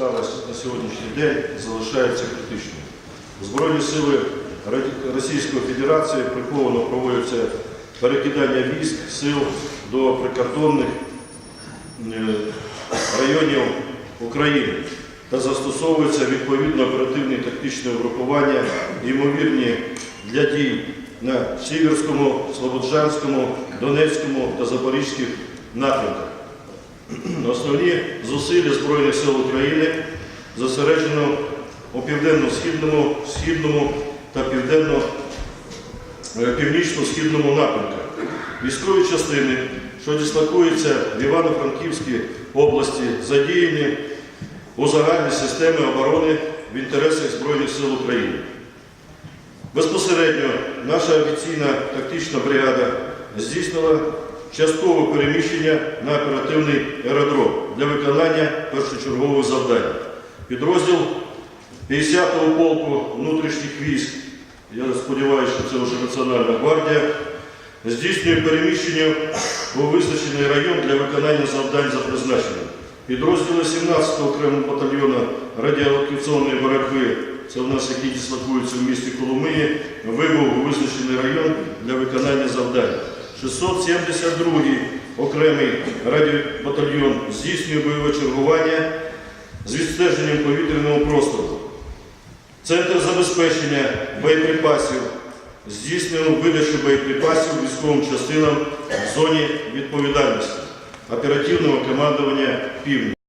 стану на сьогоднішній день залишається критичною. Збройні сили Російської Федерації приховано проводяться перекидання військ, сил до прикордонних е, районів України та застосовуються відповідно оперативні тактичні угрупування, ймовірні для дій на Сіверському, Слободжанському, Донецькому та Запорізьких напрямках. Основні зусилля Збройних сил України зосереджено у південно-східному, східному та південно е, напрямках. Військові частини, що дислокуються в Івано-Франківській області, задіяні у загальній системі оборони в інтересах Збройних сил України. Безпосередньо наша офіційна тактична бригада здійснила часткове переміщення на оперативний аеродром для виконання першочергових завдань. Підрозділ 50-го полку внутрішніх військ, я сподіваюся, що це вже Національна гвардія, здійснює переміщення у визначений район для виконання завдань за призначенням. Підрозділи 17-го окремого батальйону радіолокаційної боротьби, це у нас які дислокуються в місті Коломиї, вибув у визначений район для виконання завдань. 672-й окремий радіобатальйон здійснює бойове чергування з відстеженням повітряного простору. Центр забезпечення боєприпасів здійснював видачу боєприпасів військовим частинам в зоні відповідальності оперативного командування «Північ».